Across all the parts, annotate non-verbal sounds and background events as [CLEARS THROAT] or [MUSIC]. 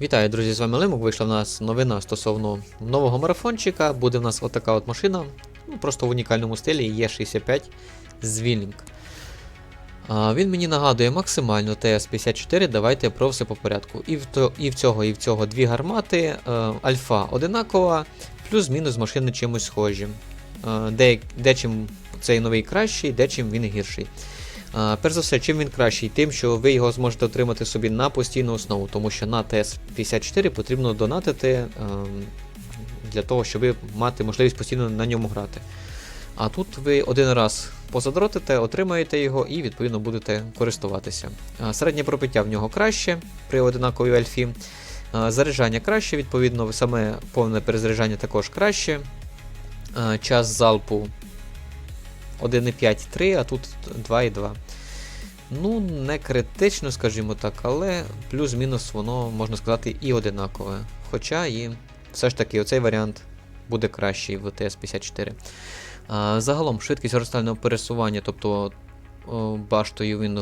Вітаю, друзі, з вами Лимок. Вийшла в нас новина стосовно нового марафончика. Буде в нас отака от машина, ну, просто в унікальному стилі Є65 Звілінг. А, Він мені нагадує максимально ТС-54. Давайте про все по порядку. І в, то, і в цього, і в цього дві гармати. е, Альфа одинакова, плюс-мінус машини чимось схожі. Е, Де, де чим цей новий кращий, де чим він гірший. А, Перш за все, чим він кращий? Тим, що ви його зможете отримати собі на постійну основу, тому що на ТС-54 потрібно донатити ем, для того, щоб мати можливість постійно на ньому грати. А тут ви один раз позадротите, отримаєте його і відповідно будете користуватися. А, Середнє пропиття в нього краще при одинаковій альфі. А, Заряджання краще, відповідно, саме повне перезаряджання також краще. А, Час залпу 1,5-3, а тут 2,2. Ну, не критично, скажімо так, але плюс-мінус воно, можна сказати, і одинакове. Хоча і все ж таки оцей варіант буде кращий в TS54. Загалом швидкість горизонтального пересування, тобто баштою він,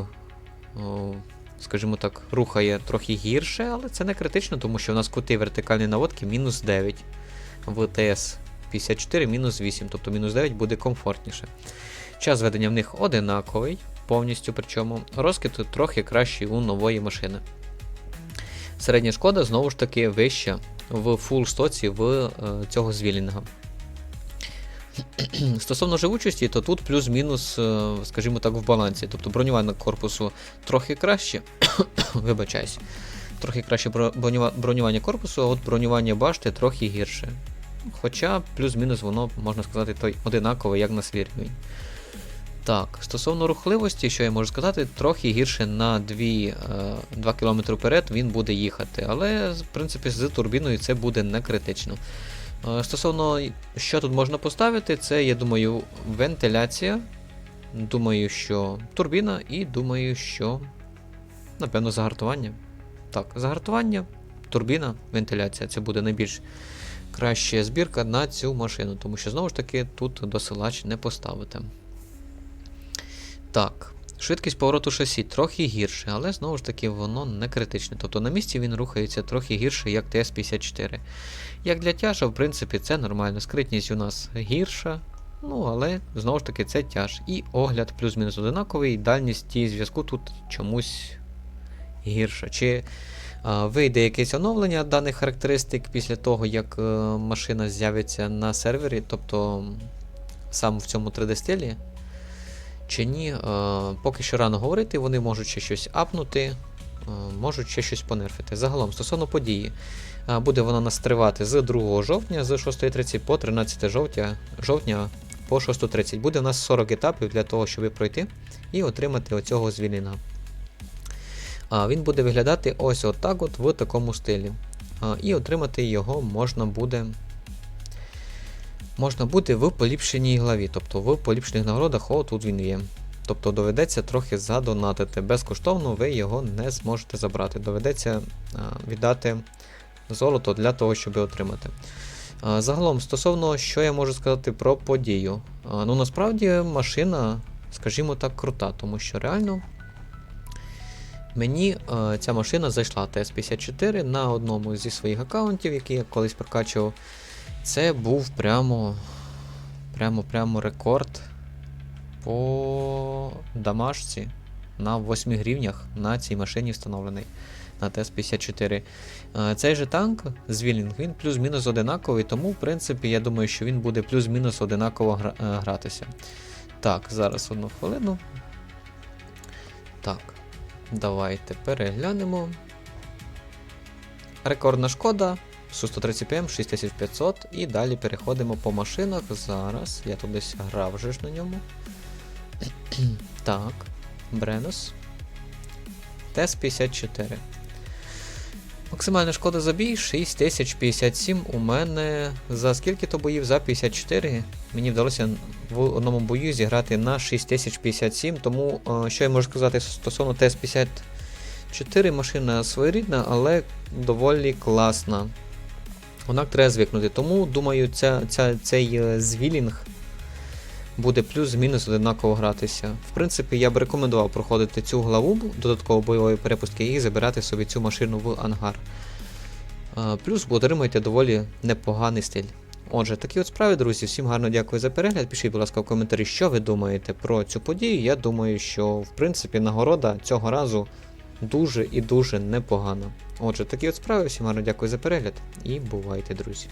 скажімо так, рухає трохи гірше, але це не критично, тому що у нас кути вертикальної наводки мінус 9 в TS54 мінус 8, тобто мінус 9 буде комфортніше. Час ведення в них одинаковий, повністю причому розкид трохи кращий у нової машини. Середня шкода знову ж таки вища в фул стоці в е, цього звілінга. [CLEARS THROAT] Стосовно живучості, то тут плюс-мінус, е, скажімо так, в балансі. Тобто бронювання корпусу трохи краще. [CLEARS THROAT] Вибачаюсь. Трохи краще бронюва- бронювання корпусу, а от бронювання башти трохи гірше. Хоча плюс-мінус воно, можна сказати, той одинакове, як на рівень. Так, стосовно рухливості, що я можу сказати, трохи гірше на 2, е, 2 км вперед він буде їхати, але в принципі з турбіною це буде не критично. Е, Стосовно що тут можна поставити, це, я думаю, вентиляція. Думаю, що турбіна, і думаю, що. Напевно, загартування. Так, загартування, турбіна, вентиляція. Це буде найбільш краща збірка на цю машину, тому що знову ж таки тут досилач не поставити. Так, швидкість повороту шасі трохи гірше, але знову ж таки воно не критичне. Тобто на місці він рухається трохи гірше, як ТС-54. Як для тяжа, в принципі, це нормально. Скритність у нас гірша, ну але знову ж таки це тяж. І огляд плюс-мінус одинаковий, дальність тієї зв'язку тут чомусь гірша. Чи а, вийде якесь оновлення даних характеристик після того, як е, машина з'явиться на сервері, тобто м, саме в цьому 3D-стилі? Чи ні, е, поки що рано говорити, вони можуть ще щось апнути, е, можуть ще щось понерфити. Загалом, стосовно події, е, буде вона нас тривати з 2 жовтня з 6.30 по 13 жовтня, жовтня по 6.30. Буде у нас 40 етапів для того, щоб пройти і отримати оцього звільнена. Він буде виглядати ось отак от в такому стилі. І отримати його можна буде. Можна буде в поліпшеній главі, тобто в поліпшених нагородах, о, тут він є. Тобто доведеться трохи задонатити. Безкоштовно ви його не зможете забрати. Доведеться віддати золото для того, щоб отримати. Загалом, стосовно, що я можу сказати про подію. Ну насправді машина, скажімо так, крута, тому що реально мені ця машина зайшла TS54 на одному зі своїх аккаунтів, який я колись прокачував. Це був прямо прямо прямо рекорд по дамажці на 8 гривнях на цій машині встановлений на ТС-54. Е, Цей же танк Звілінг, він плюс-мінус одинаковий, тому, в принципі, я думаю, що він буде плюс-мінус одинаково е, гратися. Так, зараз одну хвилину. Так, давайте переглянемо. Рекордна шкода. Су-130 ПМ 6500 і далі переходимо по машинах. Зараз я тут десь грав вже ж на ньому. [CLEARS THROAT] так, Бренос. ТЕС-54. Максимальна шкода за бій 6057. У мене за скільки то боїв? За 54. Мені вдалося в одному бою зіграти на 6057. Тому е, що я можу сказати стосовно ТЕС-54 машина своєрідна, але доволі класна. Однак треба звикнути. Тому, думаю, ця, ця, цей е, звілінг буде плюс-мінус одинаково гратися. В принципі, я б рекомендував проходити цю главу додатково бойової перепустки і забирати собі цю машину в ангар. Е, плюс отримаєте доволі непоганий стиль. Отже, такі от справи, друзі. Всім гарно дякую за перегляд. Пишіть, будь ласка, в коментарі, що ви думаєте про цю подію. Я думаю, що в принципі нагорода цього разу дуже і дуже непогано. Отже, такі от справи. Всім гарно дякую за перегляд і бувайте, друзі.